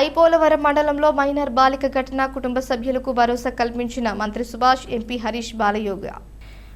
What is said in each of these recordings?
ఐపోలవరం మండలంలో మైనర్ బాలిక ఘటన కుటుంబ సభ్యులకు భరోసా కల్పించిన మంత్రి Subhash MP Harish Balayogi.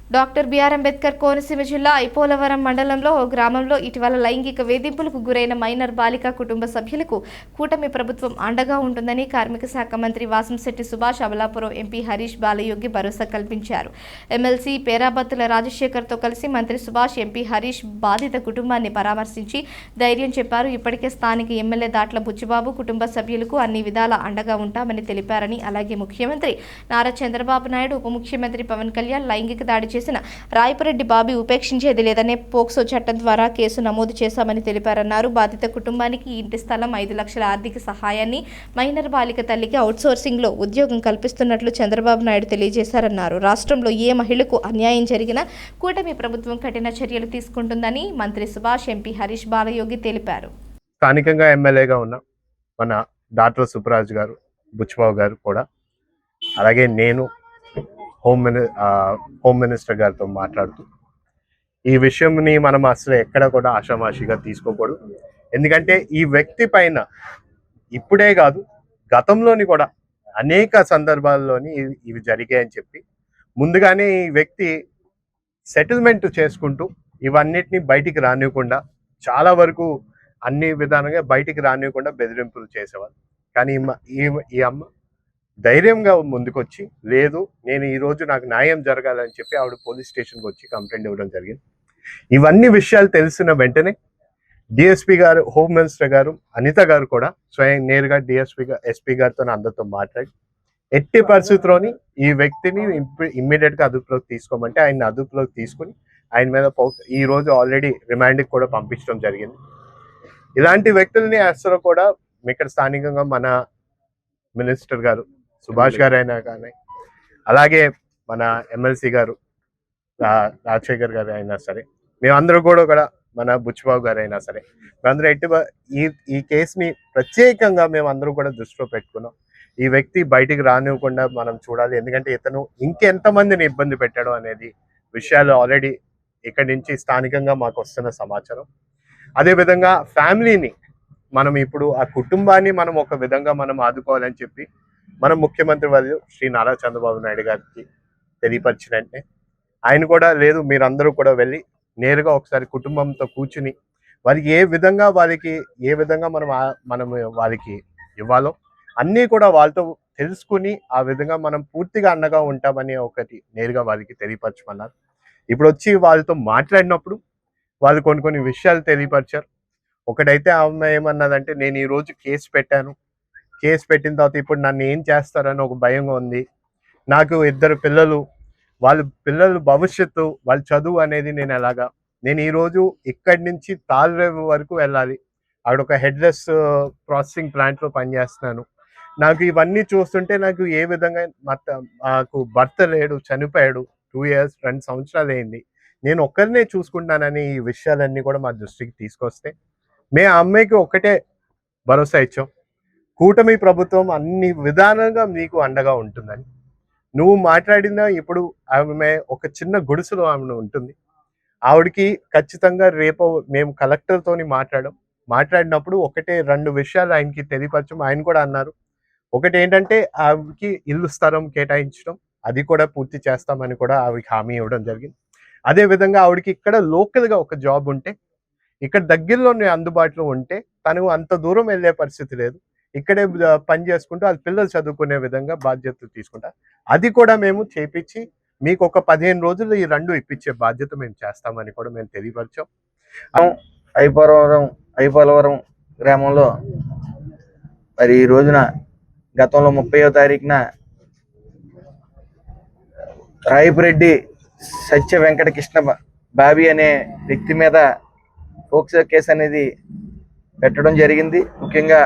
Doctor BR Ambedkar Konaseema జిల్లా ఐపోలవరం మండలంలో ఓ గ్రామంలో ఇటీవల లైంగిక వేధింపులకు గురైన మైనర్ బాలిక కుటుంబ సభ్యులకు కూటమి ప్రభుత్వం అండగా ఉంటుందని కార్మిక శాఖ మంత్రి వాసంశెట్టి సుభాష్ అమలాపురం ఎంపీ హరీష్ బాలయోగి భరోసా కల్పించారు. ఎమ్మెల్సీ పేరాబత్తుల రాజశేఖర్తో కలిసి మంత్రి సుభాష్ ఎంపీ హరీష్ బాధిత కుటుంబాన్ని పరామర్శించి ధైర్యం చెప్పారు. ఇప్పటికే స్థానిక ఎమ్మెల్యే దాట్ల బుచ్చిబాబు కుటుంబ సభ్యులకు అన్ని విధాల అండగా ఉంటామని తెలిపారని అలాగే ముఖ్యమంత్రి నారా చంద్రబాబు నాయుడు ఉప ముఖ్యమంత్రి పవన్ కళ్యాణ్ లైంగిక దాడి చేసిన రాయపురెడ్డి బాబీ ఉపేక్షించేది లేదనే పోక్సో చట్టం ద్వారా కేసు నమోదు చేశామని తెలిపారన్నారు. బాధిత కుటుంబానికి ఇంటి స్థలం ఐదు లక్షల ఆర్థిక సహాయాన్ని మైనర్ బాలిక తల్లికి అవుట్సోర్సింగ్లో ఉద్యోగం కల్పిస్తున్నట్లు చంద్రబాబు నాయుడు తెలియజేశారన్నారు. రాష్ట్రంలో ఏ మహిళకు అన్యాయం జరిగినా కూటమి ప్రభుత్వం కఠిన చర్యలు తీసుకుంటుందని మంత్రి సుభాష్ ఎంపీ హరీష్ బాలయోగి తెలిపారు. స్థానికంగా ఎమ్మెల్యేగా ఉన్న మన డాక్టర్ సుబ్బరాజు గారు బుచ్చిబాబు గారు కూడా అలాగే నేను హోమ్ మిని ఆ, హోమ్ మినిస్టర్ గారితో మాట్లాడుతూ ఈ విషయంని మనం అసలు ఎక్కడ కూడా ఆషామాషిగా తీసుకోకూడదు. ఎందుకంటే ఈ వ్యక్తి పైన ఇప్పుడే కాదు గతంలోని కూడా అనేక సందర్భాల్లోని ఇవి- జరిగాయని చెప్పి ముందుగానే ఈ వ్యక్తి సెటిల్మెంట్ చేసుకుంటూ ఇవన్నిటిని బయటికి రానివ్వకుండా చాలా వరకు అన్ని విధాలుగా బయటికి రానివ్వకుండా బెదిరింపులు చేసేవారు కానీ ఈ- ఈ అమ్మ ధైర్యంగా ముందుకొచ్చి లేదు నేను ఈరోజు నాకు న్యాయం జరగాలని చెప్పి ఆవిడ పోలీస్ స్టేషన్కి వచ్చి కంప్లైంట్ ఇవ్వడం జరిగింది. ఇవన్నీ విషయాలు తెలిసిన వెంటనే డిఎస్పి గారు హోమ్ మినిస్టర్ గారు అనిత గారు కూడా స్వయం నేరుగా డిఎస్పి ఎస్పీ గారితో అందరితో మాట్లాడి ఎట్టి పరిస్థితిలోని ఈ వ్యక్తిని ఇమ్మీడియట్గా అదుపులోకి తీసుకోమంటే ఆయన అదుపులోకి తీసుకుని ఆయన మీద ఈ రోజు ఆల్రెడీ రిమాండ్కి కూడా పంపించడం జరిగింది. ఇలాంటి వ్యక్తుల్ని అసలు కూడా ఇక్కడ స్థానికంగా మన మినిస్టర్ గారు సుభాష్ గారు అయినా కానీ అలాగే మన ఎమ్మెల్సీ గారు రాజశేఖర్ గారు అయినా సరే మేమందరూ కూడా కూడా మన బుచ్చిబాబు గారు అయినా సరే మేమందరూ ఎట్టి ఈ ఈ కేసుని ప్రత్యేకంగా మేమందరూ కూడా దృష్టిలో పెట్టుకున్నాం. ఈ వ్యక్తి బయటికి రానివ్వకుండా మనం చూడాలి ఎందుకంటే ఇతను ఇంకెంతమందిని ఇబ్బంది పెట్టాడు అనేది విషయాలు ఆల్రెడీ ఇక్కడి నుంచి స్థానికంగా మాకు వస్తున్న సమాచారం. అదే విధంగా ఫ్యామిలీని మనం ఇప్పుడు ఆ కుటుంబాన్ని మనం ఒక విధంగా మనం ఆదుకోవాలని చెప్పి మన ముఖ్యమంత్రి వర్యులు శ్రీ నారా చంద్రబాబు నాయుడు గారికి తెలియపరిచినట్టే. ఆయన కూడా లేదు మీరందరూ కూడా వెళ్ళి నేరుగా ఒకసారి కుటుంబంతో కూర్చుని వారికి ఏ విధంగా వారికి ఏ విధంగా మనం మనం వారికి ఇవ్వాలో అన్నీ కూడా వాళ్ళతో తెలుసుకుని ఆ విధంగా మనం పూర్తిగా అండగా ఉంటామని ఒకటి నేరుగా వారికి తెలియపరచమన్నారు. ఇప్పుడు వచ్చి వాళ్ళతో మాట్లాడినప్పుడు వాళ్ళు కొన్ని కొన్ని విషయాలు తెలియపరిచారు. ఒకటైతే ఆమె ఏమన్నదంటే నేను ఈరోజు కేసు పెట్టాను కేసు పెట్టిన తర్వాత ఇప్పుడు నన్ను ఏం చేస్తారని ఒక భయంగా ఉంది. నాకు ఇద్దరు పిల్లలు వాళ్ళ పిల్లలు భవిష్యత్తు వాళ్ళ చదువు అనేది నేను ఎలాగా నేను ఈరోజు ఇక్కడి నుంచి తాల్రేవు వరకు వెళ్ళాలి. అక్కడ ఒక హెడ్లెస్ ప్రాసెసింగ్ ప్లాంట్లో పనిచేస్తున్నాను. నాకు ఇవన్నీ చూస్తుంటే నాకు ఏ విధంగా మత- నాకు భర్త లేడు చనిపోయాడు టూ ఇయర్స్ రెండు సంవత్సరాలు అయింది. నేను ఒక్కరినే చూసుకుంటానని ఈ విషయాలన్నీ కూడా మా దృష్టికి తీసుకొస్తే మే ఆ అమ్మాయికి ఒక్కటే భరోసా ఇచ్చాం. కూటమి ప్రభుత్వం అన్ని విధానంగా మీకు అండగా ఉంటుందని. నువ్వు మాట్లాడిన ఇప్పుడు ఆమె ఒక చిన్న గుడిసెలో ఆమె ఉంటుంది. ఆవిడకి ఖచ్చితంగా రేపు మేము కలెక్టర్ తోని మాట్లాడినప్పుడు ఒకటే రెండు విషయాలు ఆయనకి తెలియపరచం. ఆయన కూడా అన్నారు. ఒకటి ఏంటంటే ఆవిడకి ఇల్లు స్థలం కేటాయించడం అది కూడా పూర్తి చేస్తామని కూడా ఆవిడకి హామీ ఇవ్వడం జరిగింది. అదే విధంగా ఆవిడకి ఇక్కడ లోకల్గా ఒక జాబ్ ఉంటే ఇక్కడ దగ్గరలోనే అందుబాటులో ఉంటే తను అంత దూరం వెళ్ళే పరిస్థితి లేదు. ఇక్కడే పని చేసుకుంటూ అది పిల్లలు చదువుకునే విధంగా బాధ్యతలు తీసుకుంటా. అది కూడా మేము చేపించి మీకు ఒక పదిహేను రోజులు ఈ రెండు ఇప్పించే బాధ్యత మేము చేస్తామని కూడా మేము తెలియపరిచాం. ఐపోలవరం ఐపోలవరం గ్రామంలో మరి ఈ రోజున గతంలో ముప్పైవ తారీఖున రాయపురెడ్డి సత్య వెంకట కృష్ణ బాబీ అనే వ్యక్తి మీద ఫోక్సో కేసు అనేది పెట్టడం జరిగింది. ముఖ్యంగా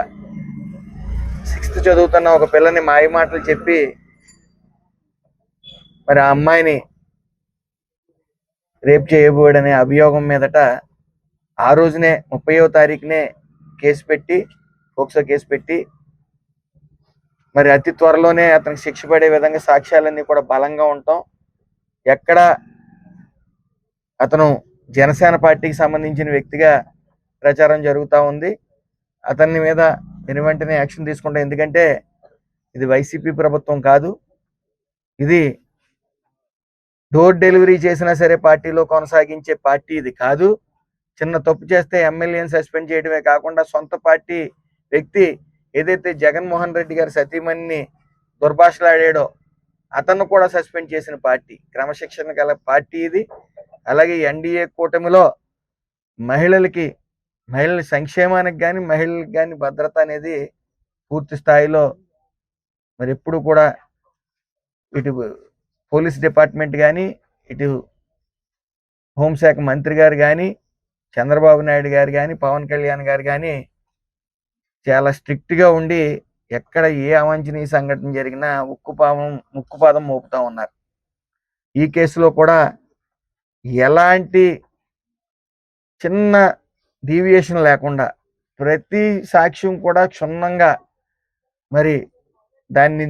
సిక్స్త్ చదువుతున్న ఒక పిల్లని మాయ మాటలు చెప్పి మరి ఆ అమ్మాయిని రేప్ చేయబోయాడనే అభియోగం మీదట ఆ రోజునే ముప్పయో తారీఖునే కేసు పెట్టి ఫోక్సో కేసు పెట్టి మరి అతి త్వరలోనే అతనికి శిక్ష పడే విధంగా సాక్ష్యాలన్నీ కూడా బలంగా ఉంటాం. ఎక్కడ అతను జనసేన పార్టీకి సంబంధించిన వ్యక్తిగా ప్రచారం జరుగుతూ ఉంది. అతని మీద వెను వెంటనే యాక్షన్ తీసుకుంటాం. ఎందుకంటే ఇది వైసీపీ ప్రభుత్వం కాదు. ఇది డోర్ డెలివరీ చేసినా సరే పార్టీలో కొనసాగించే పార్టీ ఇది కాదు. చిన్న తప్పు చేస్తే ఎమ్మెల్యేని సస్పెండ్ చేయడమే కాకుండా సొంత పార్టీ వ్యక్తి ఏదైతే జగన్మోహన్ రెడ్డి గారి సతీమణిని దుర్భాషలాడాడో అతను కూడా సస్పెండ్ చేసిన పార్టీ క్రమశిక్షణ గల పార్టీ ఇది. అలాగే ఎన్డీఏ కూటమిలో మహిళలకి మహిళల సంక్షేమానికి కానీ మహిళలకు కానీ భద్రత అనేది పూర్తి స్థాయిలో మరి ఎప్పుడు కూడా ఇటు పోలీస్ డిపార్ట్మెంట్ కానీ ఇటు హోంశాఖ మంత్రి గారు కానీ చంద్రబాబు నాయుడు గారు కానీ పవన్ కళ్యాణ్ గారు కానీ చాలా స్ట్రిక్ట్గా ఉండి ఎక్కడ ఏ అవాంఛనీయ సంఘటన జరిగినా ఉక్కుపాదం ముక్కుపాదం మోపుతా ఉన్నారు. ఈ కేసులో కూడా ఎలాంటి చిన్న డీవియేషన్ లేకుండా ప్రతి సాక్ష్యం కూడా క్షుణ్ణంగా మరి దాన్ని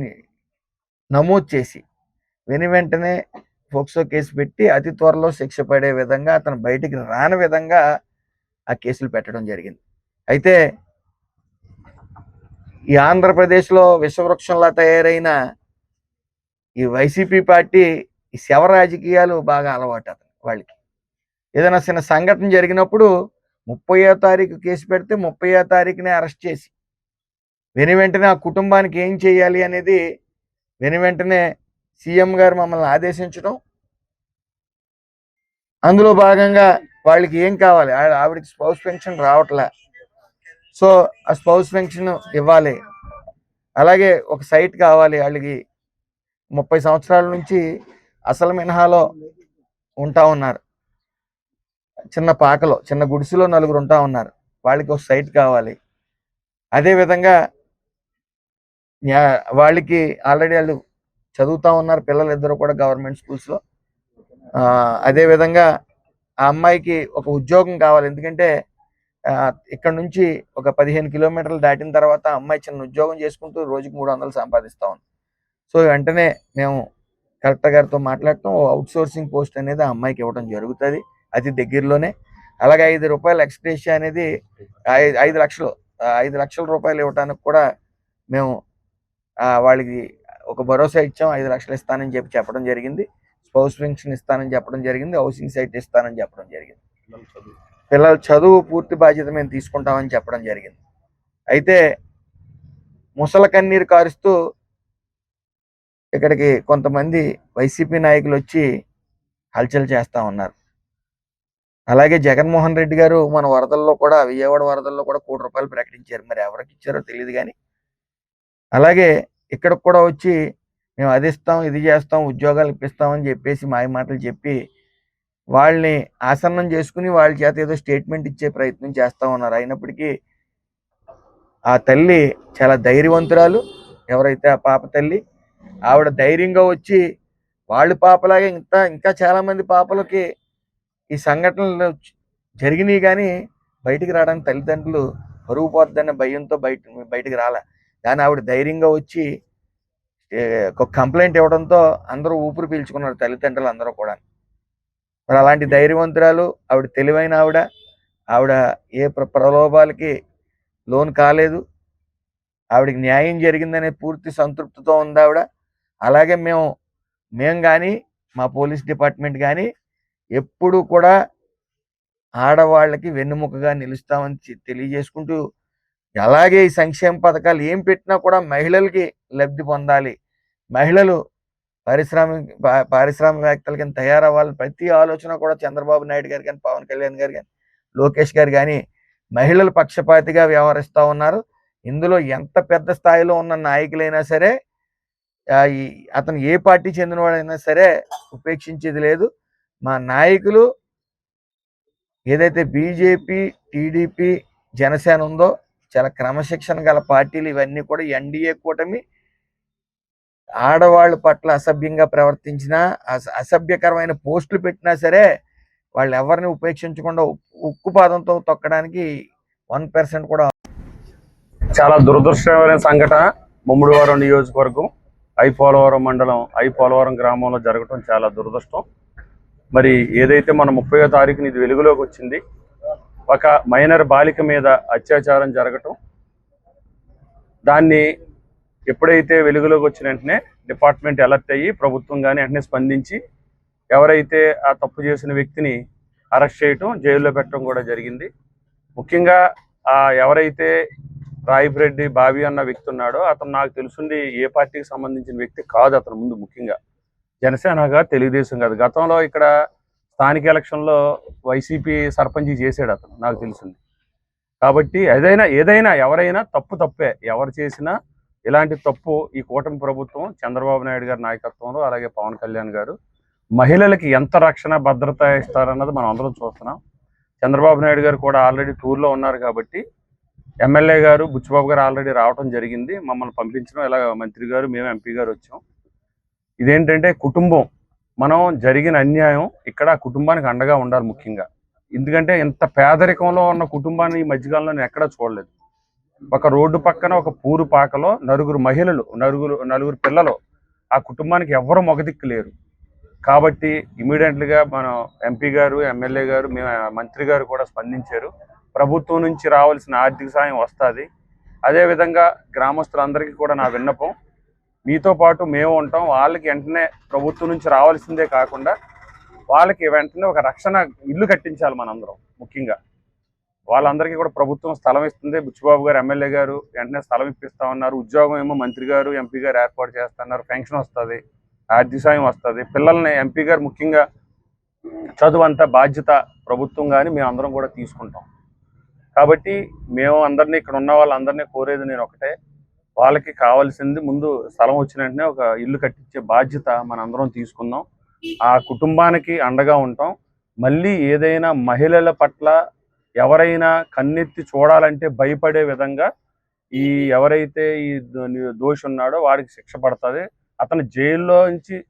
నమోదు చేసి వెను వెంటనే ఫోక్సో కేసు పెట్టి అతి త్వరలో శిక్ష పడే విధంగా అతను బయటికి రాని విధంగా ఆ కేసులు పెట్టడం జరిగింది. అయితే ఈ ఆంధ్రప్రదేశ్లో విషవృక్షంలా తయారైన ఈ వైసీపీ పార్టీ ఈ శవ రాజకీయాలు బాగా అలవాటు అతను వాళ్ళకి. ఏదైనా చిన్న సంఘటన జరిగినప్పుడు ముప్పయో తారీఖు కేసు పెడితే ముప్పయో తారీఖునే అరెస్ట్ చేసి వెను వెంటనే ఆ కుటుంబానికి ఏం చేయాలి అనేది వెను వెంటనే సీఎం గారు మమ్మల్ని ఆదేశించడం అందులో భాగంగా వాళ్ళకి ఏం కావాలి? ఆవిడకి స్పౌస్ పెన్షన్ రావట్లే. సో ఆ స్పౌస్ పెన్షన్ ఇవ్వాలి. అలాగే ఒక సైట్ కావాలి వాళ్ళకి. ముప్పై సంవత్సరాల నుంచి అసలు మినహాలో ఉంటా ఉన్నారు. చిన్న పాకలో చిన్న గుడిసెలో నలుగురు ఉంటా ఉన్నారు. వాళ్ళకి ఒక సైట్ కావాలి. అదే విధంగా వాళ్ళకి ఆల్రెడీ వాళ్ళు చదువుతా ఉన్నారు. పిల్లలు ఇద్దరు కూడా గవర్నమెంట్ స్కూల్స్లో. అదే విధంగా ఆ అమ్మాయికి ఒక ఉద్యోగం కావాలి. ఎందుకంటే ఇక్కడ నుంచి ఒక పదిహేను కిలోమీటర్లు దాటిన తర్వాత అమ్మాయి చిన్న ఉద్యోగం చేసుకుంటూ రోజుకి మూడు వందలు సంపాదిస్తూ ఉంది. సో వెంటనే మేము కలెక్టర్ గారితో మాట్లాడటం అవుట్ సోర్సింగ్ పోస్ట్ అనేది ఆ అమ్మాయికి ఇవ్వడం జరుగుతుంది. అతి దగ్గరలోనే. అలాగే ఐదు రూపాయల ఎక్స్గ్రేషియా అనేది ఐదు లక్షలు ఐదు లక్షల రూపాయలు ఇవ్వడానికి కూడా మేము వాళ్ళకి ఒక భరోసా ఇచ్చాం. ఐదు లక్షలు ఇస్తానని చెప్పి చెప్పడం జరిగింది. స్పౌస్ పెన్షన్ ఇస్తానని చెప్పడం జరిగింది. హౌసింగ్ సైట్ ఇస్తానని చెప్పడం జరిగింది. పిల్లల చదువు పూర్తి బాధ్యత మేము తీసుకుంటామని చెప్పడం జరిగింది. అయితే ముసల కన్నీరు కారుస్తూ ఇక్కడికి కొంతమంది వైసీపీ నాయకులు వచ్చి హల్చల్ చేస్తా ఉన్నారు. అలాగే జగన్మోహన్ రెడ్డి గారు మన వరదల్లో కూడా విజయవాడ వరదల్లో కూడా కోటి రూపాయలు ప్రకటించారు. మరి ఎవరికి ఇచ్చారో తెలియదు కానీ అలాగే ఇక్కడ కూడా వచ్చి మేము అది ఇస్తాం ఇది చేస్తాం ఉద్యోగాలు ఇప్పిస్తామని చెప్పేసి మాయ మాటలు చెప్పి వాళ్ళని ఆసన్నం చేసుకుని వాళ్ళ చేత ఏదో స్టేట్మెంట్ ఇచ్చే ప్రయత్నం చేస్తా ఉన్నారు. అయినప్పటికీ ఆ తల్లి చాలా ధైర్యవంతురాలు. ఎవరైతే ఆ పాప తల్లి ఆవిడ ధైర్యంగా వచ్చి వాళ్ళు పాపలాగే ఇంకా ఇంకా చాలామంది పాపలకి ఈ సంఘటనలు జరిగినాయి కానీ బయటికి రావడానికి తల్లిదండ్రులు పరుగు పోద్దన్న భయంతో బయట బయటికి రాలే. కానీ ఆవిడ ధైర్యంగా వచ్చి ఒక కంప్లైంట్ ఇవ్వడంతో అందరూ ఊపిరి పీల్చుకున్నారు తల్లిదండ్రులు అందరూ కూడా. మరి అలాంటి ధైర్యవంతురాలు ఆవిడ తెలివైన ఆవిడ ఆవిడ ఏ ప్ర ప్రలోభాలకి లోన్ కాలేదు. ఆవిడకి న్యాయం జరిగిందనే పూర్తి సంతృప్తితో ఉంది ఆవిడ. అలాగే మేము మేము కానీ మా పోలీస్ డిపార్ట్మెంట్ కానీ ఎప్పుడు కూడా ఆడవాళ్ళకి వెన్నుముకగా నిలుస్తామని తెలియజేసుకుంటూ అలాగే ఈ సంక్షేమ పథకాలు ఏం పెట్టినా కూడా మహిళలకి లబ్ధి పొందాలి. మహిళలు పారిశ్రామిక పారిశ్రామికవేత్తల కింద తయారవ్వాలి ప్రతి ఆలోచన కూడా చంద్రబాబు నాయుడు గారు కానీ పవన్ కళ్యాణ్ గారు కానీ లోకేష్ గారు కానీ మహిళలు పక్షపాతిగా వ్యవహరిస్తూ ఉన్నారు. ఇందులో ఎంత పెద్ద స్థాయిలో ఉన్న నాయకులైనా సరే అతను ఏ పార్టీ చెందినవాడైనా సరే ఉపేక్షించేది లేదు. మా నాయకులు ఏదైతే బీజేపీ టీడీపీ జనసేన ఉందో చాలా క్రమశిక్షణ గల పార్టీలు ఇవన్నీ కూడా ఎన్డీఏ కూటమి ఆడవాళ్ళ పట్ల అసభ్యంగా ప్రవర్తించినా అస- అసభ్యకరమైన పోస్టులు పెట్టినా సరే వాళ్ళు ఎవరిని ఉపేక్షించకుండా ఉక్కు ఉక్కుపాదంతో తొక్కడానికి వన్ పర్సెంట్ కూడా చాలా దురదృష్టమైన సంఘటన ముమ్మిడివరం నియోజకవర్గం ఐ పోలవరం మండలం ఐ పోలవరం గ్రామంలో జరగటం చాలా దురదృష్టం. మరి ఏదైతే మన ముప్పయో తారీఖున ఇది వెలుగులోకి వచ్చింది ఒక మైనర్ బాలిక మీద అత్యాచారం జరగటం దాన్ని ఎప్పుడైతే వెలుగులోకి వచ్చిన వెంటనే డిపార్ట్మెంట్ అలర్ట్ అయ్యి ప్రభుత్వం కానీ వెంటనే స్పందించి ఎవరైతే ఆ తప్పు చేసిన వ్యక్తిని అరెస్ట్ చేయటం జైల్లో పెట్టడం కూడా జరిగింది. ముఖ్యంగా ఆ ఎవరైతే రాయిబ్రెడ్డి బావి అన్న వ్యక్తి ఉన్నాడో అతను నాకు తెలుసుండి ఏ పార్టీకి సంబంధించిన వ్యక్తి కాదు అతను ముందు ముఖ్యంగా. జనసేనగా తెలుగుదేశం కాదు. గతంలో ఇక్కడ స్థానిక ఎలక్షన్లో వైసీపీ సర్పంచి చేసాడు అతను నాకు తెలిసింది. కాబట్టి ఏదైనా ఏదైనా ఎవరైనా తప్పు తప్పే. ఎవరు చేసినా ఇలాంటి తప్పు ఈ కూటమి ప్రభుత్వం చంద్రబాబు నాయుడు గారి నాయకత్వంలో అలాగే పవన్ కళ్యాణ్ గారు మహిళలకి ఎంత రక్షణ భద్రత ఇస్తారన్నది మనం అందరం చూస్తున్నాం. చంద్రబాబు నాయుడు గారు కూడా ఆల్రెడీ టూర్లో ఉన్నారు కాబట్టి ఎమ్మెల్యే గారు బుచ్చిబాబు గారు ఆల్రెడీ రావడం జరిగింది. మమ్మల్ని పంపించడం ఇలా మంత్రి గారు మేము ఎంపీ గారు వచ్చాం. ఇదేంటంటే కుటుంబం. మనం జరిగిన అన్యాయం ఇక్కడ ఆ కుటుంబానికి అండగా ఉండాలి ముఖ్యంగా. ఎందుకంటే ఇంత పేదరికంలో ఉన్న కుటుంబాన్ని ఈ మధ్యకాలంలో నేను ఎక్కడా చూడలేదు. ఒక రోడ్డు పక్కన ఒక పూరు పాకలో నలుగురు మహిళలు నలుగురు నలుగురు పిల్లలు ఆ కుటుంబానికి ఎవరు మొగదిక్కు లేరు. కాబట్టి ఇమీడియట్లుగా మనం ఎంపీ గారు ఎమ్మెల్యే గారు మేము మంత్రి గారు కూడా స్పందించారు. ప్రభుత్వం నుంచి రావాల్సిన ఆర్థిక సాయం వస్తుంది. అదేవిధంగా గ్రామస్తులందరికీ కూడా నా విన్నపం మీతో పాటు మేము ఉంటాం. వాళ్ళకి వెంటనే ప్రభుత్వం నుంచి రావాల్సిందే కాకుండా వాళ్ళకి వెంటనే ఒక రక్షణ ఇల్లు కట్టించాలి మనందరం ముఖ్యంగా. వాళ్ళందరికీ కూడా ప్రభుత్వం స్థలం ఇస్తుంది. బుచ్చిబాబు గారు ఎమ్మెల్యే గారు వెంటనే స్థలం ఇప్పిస్తా ఉన్నారు ఉద్యోగం ఏమో మంత్రి గారు ఎంపీ గారు ఏర్పాటు చేస్తున్నారు. పెన్షన్ వస్తుంది ఆర్థిక సాయం వస్తుంది. పిల్లల్ని ఎంపీ గారు ముఖ్యంగా చదువు అంత బాధ్యత ప్రభుత్వం కానీ మేము అందరం కూడా తీసుకుంటాం. కాబట్టి మేము అందరినీ ఇక్కడ ఉన్న వాళ్ళందరినీ కోరేది నేను ఒకటే. వాళ్ళకి కావాల్సింది ముందు స్థలం వచ్చిన వెంటనే ఒక ఇల్లు కట్టించే బాధ్యత మనందరం తీసుకుందాం. ఆ కుటుంబానికి అండగా ఉంటాం. మళ్ళీ ఏదైనా మహిళల పట్ల ఎవరైనా కన్నెత్తి చూడాలంటే భయపడే విధంగా ఈ ఎవరైతే ఈ దో- దోషి ఉన్నాడో వాడికి శిక్ష పడుతుంది. అతను జైల్లో నుంచి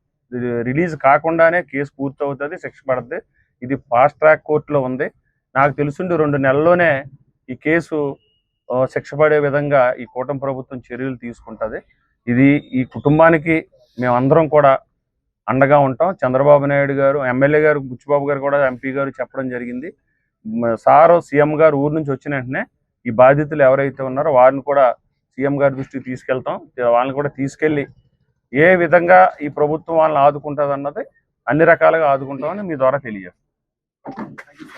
రిలీజ్ కాకుండానే కేసు పూర్తవుతుంది శిక్ష పడుతుంది ఇది ఫాస్ట్ ట్రాక్ కోర్టులో ఉంది. నాకు తెలుసుండి రెండు నెలల్లోనే ఈ కేసు శిక్ష పడే విధంగా ఈ కూటమి ప్రభుత్వం చర్యలు తీసుకుంటుంది. ఇది ఈ కుటుంబానికి మేమందరం కూడా అండగా ఉంటాం. చంద్రబాబు నాయుడు గారు ఎమ్మెల్యే గారు బుచ్చిబాబు గారు కూడా ఎంపీ గారు చెప్పడం జరిగింది. సారు సీఎం గారు ఊరు నుంచి వచ్చిన వెంటనే ఈ బాధితులు ఎవరైతే ఉన్నారో వారిని కూడా సీఎం గారి దృష్టికి తీసుకెళ్తాం. వాళ్ళని కూడా తీసుకెళ్ళి ఏ విధంగా ఈ ప్రభుత్వం వాళ్ళని ఆదుకుంటుంది అన్నది అన్ని రకాలుగా ఆదుకుంటామని మీ ద్వారా తెలియజేస్తాం.